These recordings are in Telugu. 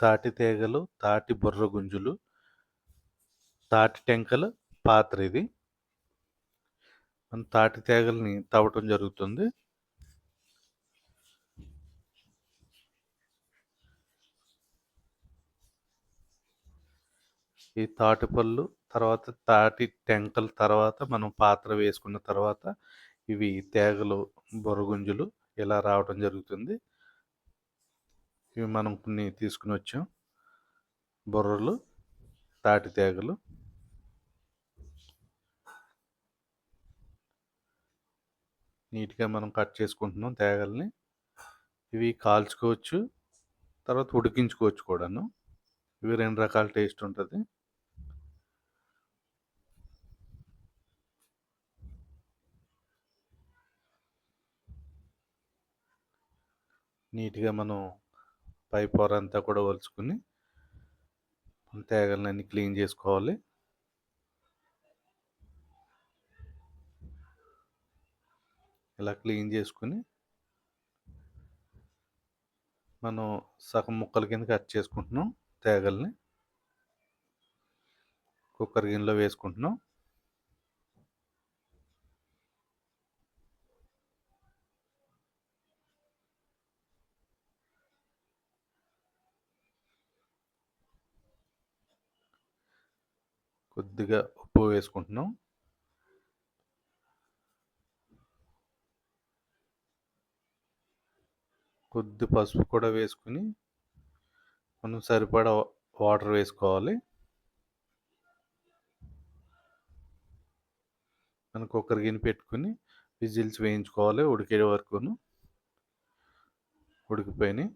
తాటి తీగలు తాటి బుర్ర గుంజులు తాటి టెంకల పాత్ర ఇది. తాటి తీగల్ని తవ్వటం జరుగుతుంది. ఈ తాటి పళ్ళు తర్వాత తాటి టెంకల తర్వాత మనం పాత్ర వేసుకున్న తర్వాత ఇవి తేగలు బొరగుంజులు ఇలా రావటం జరుగుతుంది. ఇవి మనం కొన్ని తీసుకుని వచ్చాం. బొర్రలు తాటి తేగలు. నీట్గా మనం కట్ చేసుకుంటున్నాం తేగల్ని. ఇవి కాల్చుకోవచ్చు తర్వాత ఉడికించుకోవచ్చు కూడాను. ఇవి రెండు రకాల టేస్ట్ ఉంటుంది. నీట్గా మనం పై పొర అంతా కూడా వలుచుకుని తేగలన్నీ క్లీన్ చేసుకోవాలి. ఇలా క్లీన్ చేసుకుని మనం సగం ముక్కల కింద కట్ చేసుకుంటున్నాం తేగల్ని. కుక్కర్ గిన్నెలో వేసుకుంటున్నాం. కొద్దిగా ఉప్పు వేసుకుంటున్నాం. కొద్ది పసుపు కూడా వేసుకుని మనం సరిపడా వాటర్ వేసుకోవాలి. మనం కుక్కర్ గిన్నె పెట్టుకుని విజిల్స్ వేయించుకోవాలి ఉడికే వరకును. ఉడికిపోయినాయి.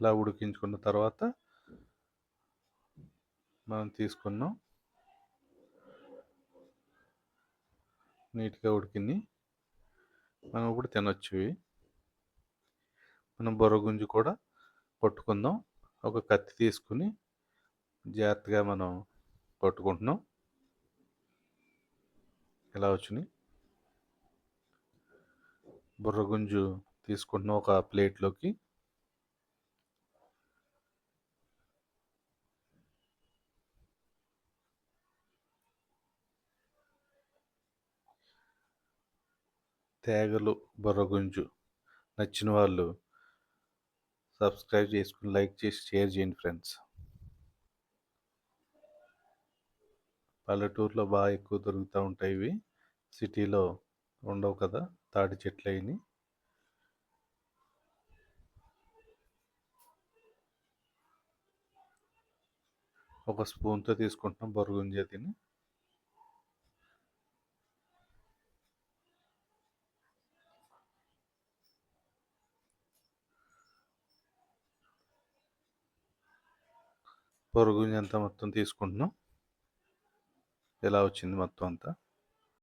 ఇలా ఉడికించుకున్న తర్వాత మనం తీసుకున్నాం నీట్గా ఉడికింది. మనం ఇప్పుడు తినొచ్చు ఇవి. మనం బొర్రగుంజు కూడా పట్టుకుందాం. ఒక కత్తి తీసుకుని జాగ్రత్తగా మనం పట్టుకుంటున్నాం. ఇలా వచ్చినాయి? బుర్రగుంజు తీసుకుంటున్నాం ఒక ప్లేట్లోకి. తేగలు బుర్రగుంజు నచ్చిన వాళ్ళు సబ్స్క్రైబ్ చేసుకుని లైక్ చేసి షేర్ చేయండి ఫ్రెండ్స్. పల్లెటూరులో బాగా ఎక్కువ దొరుకుతూ ఉంటాయి ఇవి. సిటీలో ఉండవు కదా తాటి చెట్లు అయిని. ఒక స్పూన్తో తీసుకుంటున్నాం బొరుగుంజ తిని. పొరుగు అంతా మొత్తం తీసుకుంటున్నాం. ఎలా వచ్చింది మొత్తం అంతా?